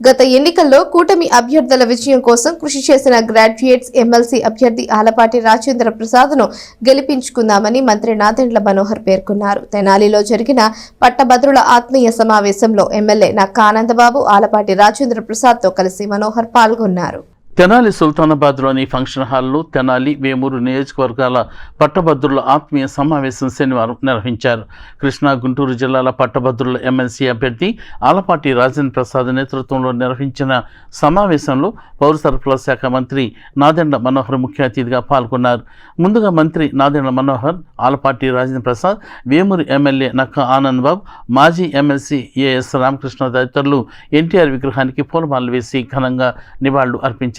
గత ఎన్నికల్లో కూటమి అభ్యర్థుల విజయం కోసం కృషి చేసిన గ్రాడ్యుయేట్స్ ఎమ్మెల్సీ అభ్యర్థి ఆలపాటి రాజేంద్ర ప్రసాద్ను గెలిపించుకుందామని మంత్రి నాదెండ్ల మనోహర్ పేర్కొన్నారు. తెనాలిలో జరిగిన పట్టభద్రుల ఆత్మీయ సమావేశంలో ఎమ్మెల్యే నక్క ఆనందబాబు ఆలపాటి రాజేంద్ర ప్రసాద్తో కలిసి మనోహర్ పాల్గొన్నారు. తెనాలి సుల్తానాబాద్లోని ఫంక్షన్ హాల్లో తెనాలి వేమూరు నియోజకవర్గాల పట్టభద్రుల ఆత్మీయ సమావేశం శనివారం నిర్వహించారు. కృష్ణా గుంటూరు జిల్లాల పట్టభద్రుల ఎమ్మెల్సీ అభ్యర్థి ఆలపాటి రాజేంద్ర ప్రసాద్ నేతృత్వంలో నిర్వహించిన సమావేశంలో పౌర సరఫరాల శాఖ మంత్రి నాదెండ్ల మనోహర్ ముఖ్య అతిథిగా పాల్గొన్నారు. ముందుగా మంత్రి నాదెండ్ల మనోహర్ ఆలపాటి రాజేంద్ర ప్రసాద్ వేమూరు ఎమ్మెల్యే నక్క ఆనంద్ బాబు మాజీ ఎమ్మెల్సీ ఏఎస్ రామకృష్ణ తదితరులు ఎన్టీఆర్ విగ్రహానికి పూలమాలలు వేసి ఘనంగా నివాళులు అర్పించారు.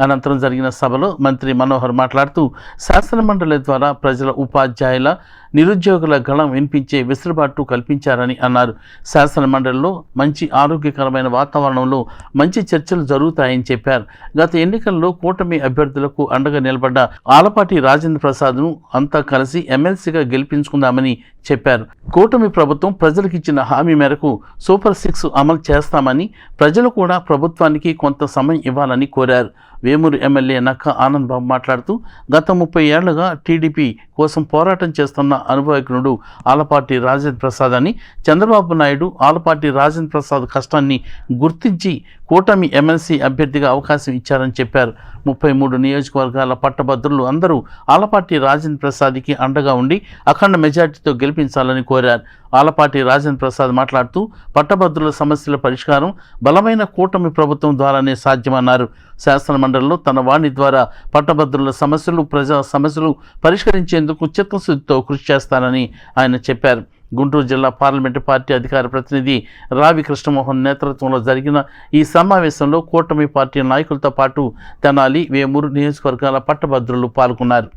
అనంతరం జరిగిన సభలో మంత్రి మనోహర్ మాట్లాడుతూ శాసనమండలి ద్వారా ప్రజల ఉపాధ్యాయుల నిరుద్యోగుల గళం వినిపించే వెసులుబాటు కల్పించారని అన్నారు. శాసనమండలిలో మంచి ఆరోగ్యకరమైన వాతావరణంలో మంచి చర్చలు జరుగుతాయని చెప్పారు. గత ఎన్నికల్లో కూటమి అభ్యర్థులకు అండగా నిలబడ్డ ఆలపాటి రాజేంద్ర ప్రసాద్ను అంతా కలిసి ఎమ్మెల్సీగా గెలిపించుకుందామని చెప్పారు. కూటమి ప్రభుత్వం ప్రజలకు ఇచ్చిన హామీ మేరకు సూపర్ సిక్స్ అమలు చేస్తామని ప్రజలు కూడా ప్రభుత్వానికి కొంత సమయం ఇవ్వాలని కోరారు. వేమూరు ఎమ్మెల్యే నక్క ఆనంద్ బాబు మాట్లాడుతూ గత ముప్పై ఏళ్ళుగా టీడీపీ కోసం పోరాటం చేస్తున్న అనుభవజ్ఞుడు ఆలపాటి రాజేంద్ర ప్రసాద్ అని చంద్రబాబు నాయుడు ఆలపాటి రాజేంద్ర ప్రసాద్ కష్టాన్ని గుర్తించి కూటమి ఎమ్మెల్సీ అభ్యర్థిగా అవకాశం ఇచ్చారని చెప్పారు. ముప్పై మూడు నియోజకవర్గాల పట్టభద్రులు అందరూ ఆలపాటి రాజేంద్ర ప్రసాద్కి అండగా ఉండి అఖండ మెజార్టీతో గెలిపించాలని కోరారు. ఆలపాటి రాజేంద్ర ప్రసాద్ మాట్లాడుతూ పట్టభద్రుల సమస్యల పరిష్కారం బలమైన కూటమి ప్రభుత్వం ద్వారానే సాధ్యమన్నారు. శాసనమండలిలో తన వాణి ద్వారా పట్టభద్రుల సమస్యలు ప్రజా సమస్యలు పరిష్కరించేందుకు చేసేందుకు చిత్తశుద్ధితో కృషి చేస్తానని ఆయన చెప్పారు. గుంటూరు జిల్లా పార్లమెంటు పార్టీ అధికార ప్రతినిధి రావి కృష్ణమోహన్ నేతృత్వంలో జరిగిన ఈ సమావేశంలో కూటమి పార్టీ నాయకులతో పాటు తెనాలి వేమూరు నియోజకవర్గాల పట్టభద్రులు పాల్గొన్నారు.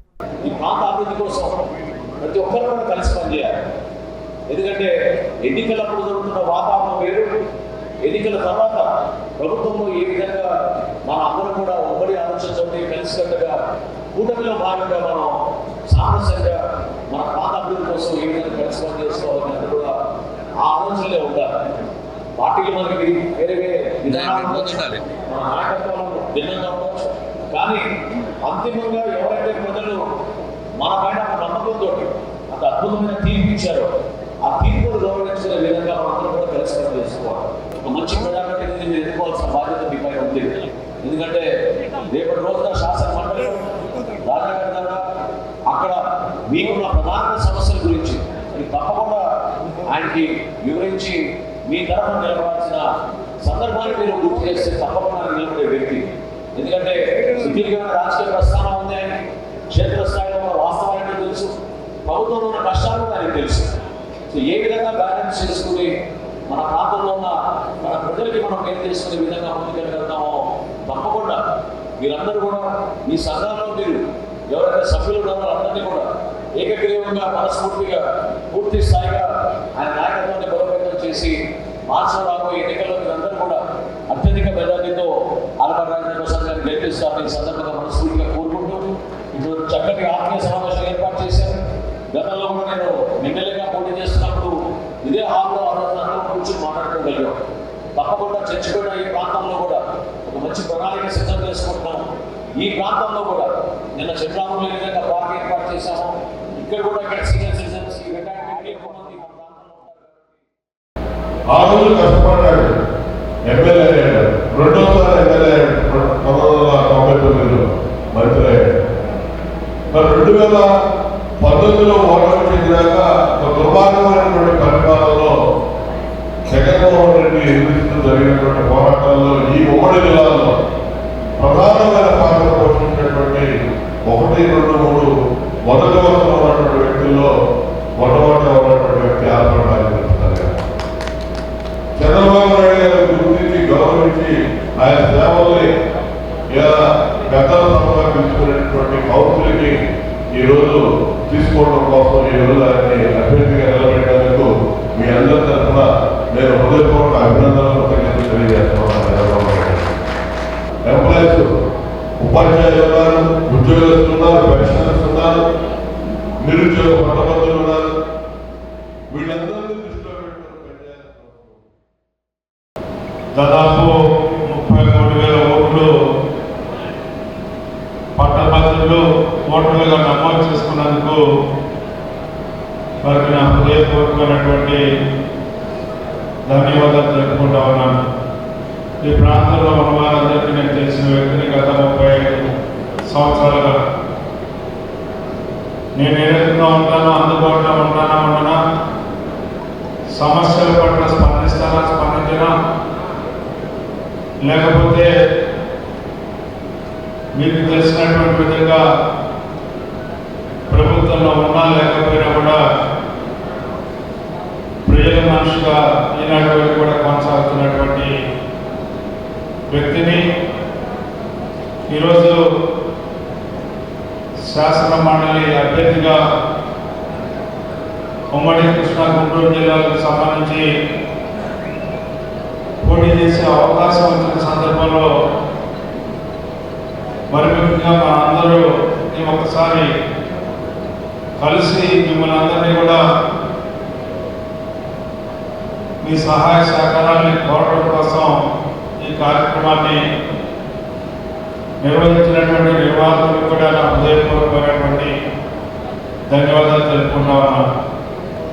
ఎందుకంటే ఎన్నికలప్పుడు జరుగుతున్న వాతావరణం వేరు. ఎన్నికల తర్వాత ప్రభుత్వంలో ఏ విధంగా మన అందరం కూడా ఒకరి ఆలోచించండి కలిసికట్టుగా కూటమిలో భాగంగా మనం సామరస్యంగా మన ప్రాంత అభివృద్ధి కోసం ఏ విధంగా కలిసి కూడా ఆ ఆలోచనలే ఉండాలి. పార్టీలు మనకి వేరే వేరే విధానాలు. మన నాయకత్వం భిన్నంగా ఉండొచ్చు. కానీ అంతిమంగా ఎవరైతే ప్రజలు మన పైన నమ్మకంతో అంత అద్భుతమైన తీర్పు ఇచ్చారో ఆ తీర్పును గౌరవించిన విధంగా మనందరం కూడా కలిసి పని చేసుకోవాలి. ఒక మంచి ప్రజాప్రతినిధిని మీరు ఎన్నుకోవాల్సిన బాధ్యత మీ పైన ఉంది. ఎందుకంటే రేపటి రోజున శాసన మండలి రాజాగారి ద్వారా అక్కడ మీకున్న ప్రధాన సమస్యల గురించి అది తప్పకుండా ఆయనకి వివరించి మీ తరఫున నిలబడాల్సిన సందర్భాన్ని మీరు గుర్తు చేస్తే తప్పకుండా నిలబడే వ్యక్తి. ఎందుకంటే సుదీర్ఘమైన రాజకీయ ప్రస్థానం ఉంది ఆయన క్షేత్రస్థాయిలో ఉన్న వాస్తవాన్ని తెలుసు. ప్రభుత్వంలో ఉన్న కష్టాలు కూడా ఆయనకు తెలుసు. సో ఏ విధంగా బ్యాలెన్స్ చేసుకుని మన ప్రాంతంలో ఉన్న మన ప్రజలకి మనం ఏం చేసుకునే విధంగా ముందుకెళ్ళగలుగుతామో తప్పకుండా. మీరందరూ కూడా మీ సంఘంలో మీరు ఎవరైతే సభ్యులు ఉన్నారో అందరినీ కూడా ఏకగ్రీవంగా మనస్ఫూర్తిగా పూర్తి స్థాయిగా ఆయన నాయకత్వాన్ని బలోపేతం చేసి మార్చి రాబోయే ఎన్నికల్లో మీరందరూ కూడా అత్యధిక మెజార్టీతో ఆలపాటి రాజేంద్ర ప్రసాద్ గారిని గెలిపిస్తారని ఈ సందర్భంగా మనస్ఫూర్తిగా కోరుకుంటూ ఇప్పుడు చక్కటి ఆత్మీయ సమావేశం ఏర్పాటు చేశాను గతంలో కూడా నేను ఎమ్మెల్యేగా పోటీ చేస్తున్నప్పుడు ఇదే హాల్లో ఆ రోజు అందరం కూర్చొని మాట్లాడుకోగలిగాం తప్పకుండా చర్చిపోయిన ఈ ప్రాంతంలో కూడా ఒక మంచి ప్రణాళిక సిద్ధం చేసుకుంటున్నాం. ఈ ప్రాంతంలో కూడా నిన్న చంద్రాములు ఏ విధంగా పార్క్ ఏర్పాటు చేశాము ఇక్కడ కూడా ఇక్కడ సీనియర్ సిటిజన్స్ ఈ రిటైర్మెంట్ ఎక్కువ మంది ఆ రోజు కష్టపడ్డాడు ఎమ్మెల్యే అయ్యాడు రెండోసారి ఎమ్మెల్యే పంతొమ్మిది వందల తొంభై తొమ్మిదిలో మంత్రి అయ్యాడు మరి రెండు వేల పంతొమ్మిదిలో ఓటమి చెందినాక ఈరోజు తీసుకోవడం కోసం ఈ రోజు ఆయన్ని అభ్యర్థిగా నిలబెట్టేందుకు మీ అందరి తరఫున నేను హృదయపూర్వక అభినందనలు కృతజ్ఞతలు తెలియజేస్తున్నాను. ఎంప్లాయీస్ ఉపాధ్యాయులు ఉన్నారు ఉద్యోగులు ఉన్నారు పెన్షనర్స్ ఉన్నారు నిరుద్యోగ పట్టభద్రులు ఉన్నారు. వీళ్ళందరినీ దృష్టిలో పెట్టుకుని దాదాపు ముప్పై మూడు వేల ఓట్లు పట్టభద్రులు ఓటర్లుగా నమోదు వారికి నా హృదయపూర్వకమైనటువంటి ధన్యవాదాలు తెలుపుకుంటా ఉన్నాను. ఈ ప్రాంతంలో ఉన్న వారందరికీ నేను తెలిసిన వ్యక్తిని గత ముప్పై ఐదు సంవత్సరాలుగా నేను ఏ రకంగా ఉంటానో అందుబాటులో ఉంటానా ఉండనా సమస్యల పట్ల స్పందిస్తానా స్పందించనా లేకపోతే మీకు తెలిసినటువంటి విధంగా ప్రభుత్వంలో ఉన్నా లేకపోయినా కూడా ప్రజల మనిషిగా ఈనాటి వరకు కూడా కొనసాగుతున్నటువంటి వ్యక్తిని ఈరోజు శాసన మండలి అభ్యర్థిగా ఉమ్మడి కృష్ణా గుంటూరు జిల్లాలకు సంబంధించి పోటీ చేసే అవకాశం వచ్చిన సందర్భంలో మరి ముఖ్యంగా మన అందరూ ఈ ఒక్కసారి కలిసి మిమ్మల్ని అందరినీ కూడా మీ సహాయ సహకారాన్ని కోరడం కోసం ఈ కార్యక్రమాన్ని నిర్వహించినటువంటి నిర్వాహకులకు కూడా నా హృదయపూర్వకమైనటువంటి ధన్యవాదాలు తెలుపుకుంటా ఉన్నాను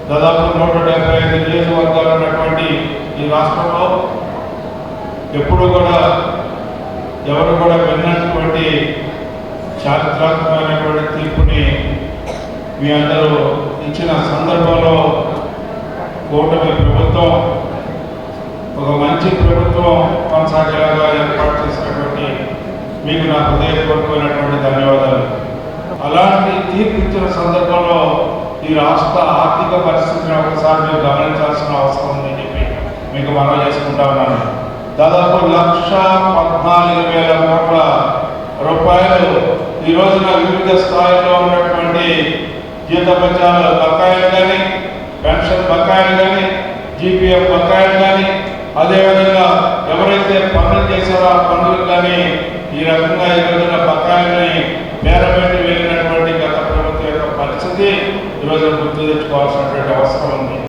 దాదాపు నూట డెబ్బై ఐదు నియోజకవర్గాలు ఉన్నటువంటి ఈ రాష్ట్రంలో ఎప్పుడూ కూడా ఎవరు కూడా విన్నటువంటి చారిత్రాత్మకమైనటువంటి తీర్పుని మీ అందరూ ఇచ్చిన సందర్భంలో కూటమి ప్రభుత్వం ఒక మంచి ప్రభుత్వం కొనసాగేలాగా ఏర్పాటు చేసినటువంటి మీకు నా హృదయపూర్వకమైనటువంటి ధన్యవాదాలు. అలాంటి తీర్పు ఇచ్చిన సందర్భంలో ఈ రాష్ట్ర ఆర్థిక పరిస్థితిని ఒకసారి మీరు గమనించాల్సిన అవసరం ఉందని చెప్పి మీకు మనం చేసుకుంటా ఉన్నాను. దాదాపు లక్ష పద్నాలుగు వేల కోట్ల రూపాయలు ఈ రోజున వివిధ స్థాయిలో ఉన్నటువంటి జీతపత్యాల బకాయిలు కానీ పెన్షన్ బకాయిలు కానీ జీపీఎఫ్ బకాయిలు కానీ అదేవిధంగా ఎవరైతే పనులు చేశారో ఆ పనులకు కానీ ఈ రకంగా ఈ రోజున బకాయిల్ని పేరబెట్టి వెళ్ళినటువంటి గత ప్రభుత్వం యొక్క పరిస్థితి ఈరోజు గుర్తు తెచ్చుకోవాల్సినటువంటి అవసరం ఉంది.